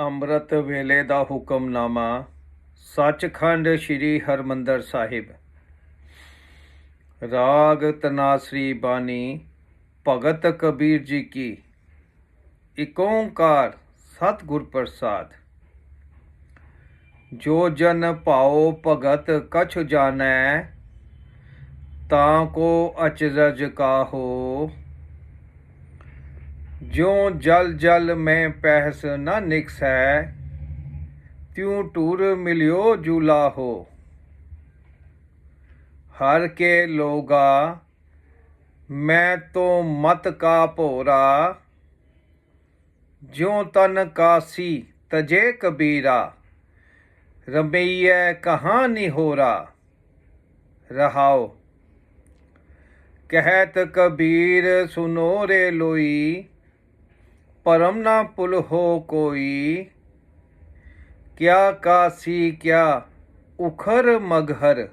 ਅੰਮ੍ਰਿਤ ਵੇਲੇ ਦਾ ਹੁਕਮਨਾਮਾ, ਸੱਚਖੰਡ ਸ੍ਰੀ ਹਰਮੰਦਰ ਸਾਹਿਬ। ਰਾਗ ਤਨਾਸਰੀ ਬਾਣੀ, ਭਗਤ ਕਬੀਰ ਜੀ ਕੀ। ਇਕ ਓੰਕਾਰ ਸਤਿਗੁਰ ਪ੍ਰਸਾਦ। ਜੋ ਜਨ ਭਾਉ ਭਗਤ ਕਛ ਜਾਣੈ, ਤਾਂ ਕੋ ਅਚਰਜ ਕਾਹੋ। ਜਿਉ ਜਲ ਜਲ ਮੈਂ ਪਹਿਸ ਨ ਨਿਕਸੈ ਤਿਉ ਟੂਰ ਮਿਲਿਓ ਜੂਲਾ ਹੋ ਹਰ ਕੇ ਲੋਗਾ ਮੈਂ ਤੋ ਮਤ ਕਾ ਭੋਰਾ ਜਿਉ ਤਨ ਕਾਸੀ ਤਜੇ ਕਬੀਰਾ ਰਮਈਐ ਕਹਾਂ ਨਹੀਂ ਹੋਰਾ ਰਹਾਓ ਕਹਿਤ ਕਬੀਰ ਸੁਨੋ ਰੇ ਲੋਈ ਪਰਮ ਨਾ ਪੁਲ ਹੋ ਕੋਈ। ਕਿਆ ਕਾਸੀ, ਕਿਆ ਉਖਰ ਮਗਹਰ।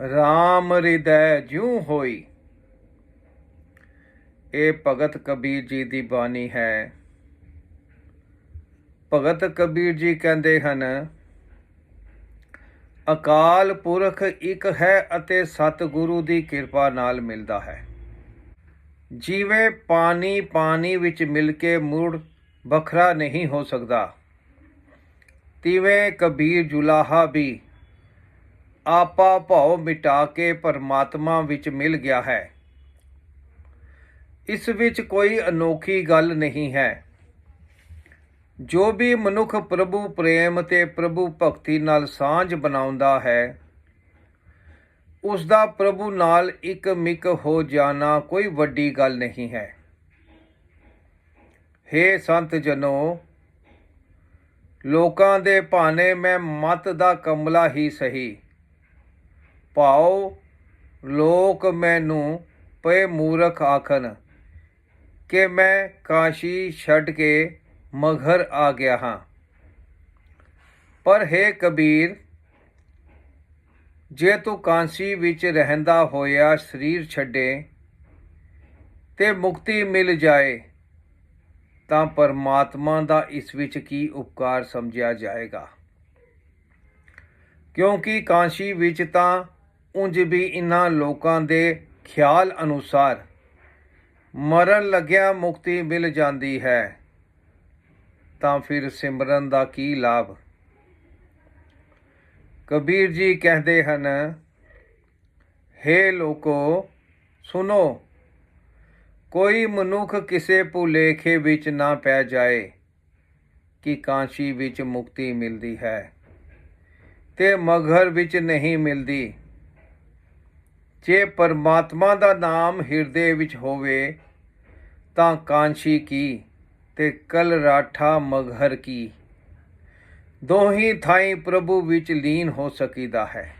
RAM ਹਿਰਦੈ ਜਿਉ ਹੋਈ। ਇਹ ਭਗਤ ਕਬੀਰ ਜੀ ਦੀ ਬਾਣੀ ਹੈ। ਭਗਤ ਕਬੀਰ ਜੀ ਕਹਿੰਦੇ ਹਨ, ਅਕਾਲ ਪੁਰਖ ਇੱਕ ਹੈ ਅਤੇ ਸਤਿਗੁਰੂ ਦੀ ਕਿਰਪਾ ਨਾਲ ਮਿਲਦਾ ਹੈ। ਜਿਵੇਂ ਪਾਣੀ ਪਾਣੀ ਵਿੱਚ ਮਿਲ ਕੇ ਮੁੜ ਵੱਖਰਾ ਨਹੀਂ ਹੋ ਸਕਦਾ। ਤਿਵੇਂ ਕਬੀਰ ਜੁਲਾਹਾ ਵੀ ਆਪਾ ਭਾਉ ਮਿਟਾ ਕੇ ਪਰਮਾਤਮਾ ਵਿੱਚ ਮਿਲ ਗਿਆ ਹੈ। ਇਸ ਵਿੱਚ ਕੋਈ ਅਨੋਖੀ ਗੱਲ ਨਹੀਂ ਹੈ। ਜੋ ਵੀ ਮਨੁੱਖ ਪ੍ਰਭੂ ਪ੍ਰੇਮ ਤੇ ਪ੍ਰਭੂ ਭਗਤੀ ਨਾਲ ਸਾਂਝ ਬਣਾਉਂਦਾ ਹੈ ਉਸ ਦਾ ਪ੍ਰਭੂ ਨਾਲ ਇੱਕ ਮਿਕ ਹੋ ਜਾਣਾ ਕੋਈ ਵੱਡੀ ਗੱਲ ਨਹੀਂ ਹੈ। ਹੇ ਸੰਤ ਜਨੋ, ਲੋਕਾਂ ਦੇ ਭਾਣੇ ਮੈਂ ਮਤ ਦਾ ਕਮਲਾ ਹੀ ਸਹੀ। ਭਾਉ ਲੋਕ ਮੈਨੂੰ ਪਏ ਮੂਰਖ ਆਖਣ ਕਿ ਮੈਂ ਕਾਸ਼ੀ ਛੱਡ ਕੇ ਮਗਰ ਆ ਗਿਆ ਹਾਂ। ਪਰ ਹੈ ਕਬੀਰ ਜੇ ਤੂੰ ਕਾਂਸੀ ਵਿੱਚ ਰਹਿੰਦਾ ਹੋਇਆ ਸਰੀਰ ਛੱਡੇ ਤੇ ਮੁਕਤੀ ਮਿਲ ਜਾਏ, ਤਾਂ ਪਰਮਾਤਮਾ ਦਾ ਇਸ ਵਿੱਚ ਕੀ ਉਪਕਾਰ ਸਮਝਿਆ ਜਾਏਗਾ? ਕਿਉਂਕਿ ਕਾਂਸੀ ਵਿੱਚ ਤਾਂ ਉਂਝ ਵੀ ਇਨ੍ਹਾਂ ਲੋਕਾਂ ਦੇ ਖਿਆਲ ਅਨੁਸਾਰ ਮਰਨ ਲੱਗਿਆ ਮੁਕਤੀ ਮਿਲ ਜਾਂਦੀ ਹੈ, ਤਾਂ ਫਿਰ ਸਿਮਰਨ ਦਾ ਕੀ ਲਾਭ? ਕਬੀਰ ਜੀ ਕਹਿੰਦੇ ਹਨ हे ਲੋਕੋ ਸੁਨੋ ਕੋਈ ਮਨੁੱਖ ਕਿਸੇ ਭੁਲੇਖੇ ਵਿੱਚ ਨਾ ਪੈ ਜਾਏ ਕਿ ਕਾਂਸ਼ੀ ਵਿੱਚ ਮੁਕਤੀ ਮਿਲਦੀ ਹੈ ਤੇ ਮਗਰ ਵਿੱਚ ਨਹੀਂ ਮਿਲਦੀ। ਜੇ ਪਰਮਾਤਮਾ ਦਾ ਨਾਮ ਹਿਰਦੇ ਵਿੱਚ ਹੋਵੇ, ਤਾਂ ਕਾਂਸ਼ੀ ਕੀ ਤੇ ਕਲ ਰਾਠਾ ਮਗਹਰ ਕੀ? ਦੋਹੀ ਥਾਈਂ ਪ੍ਰਭੂ ਵਿੱਚ ਲੀਨ ਹੋ ਸਕੀਦਾ ਹੈ।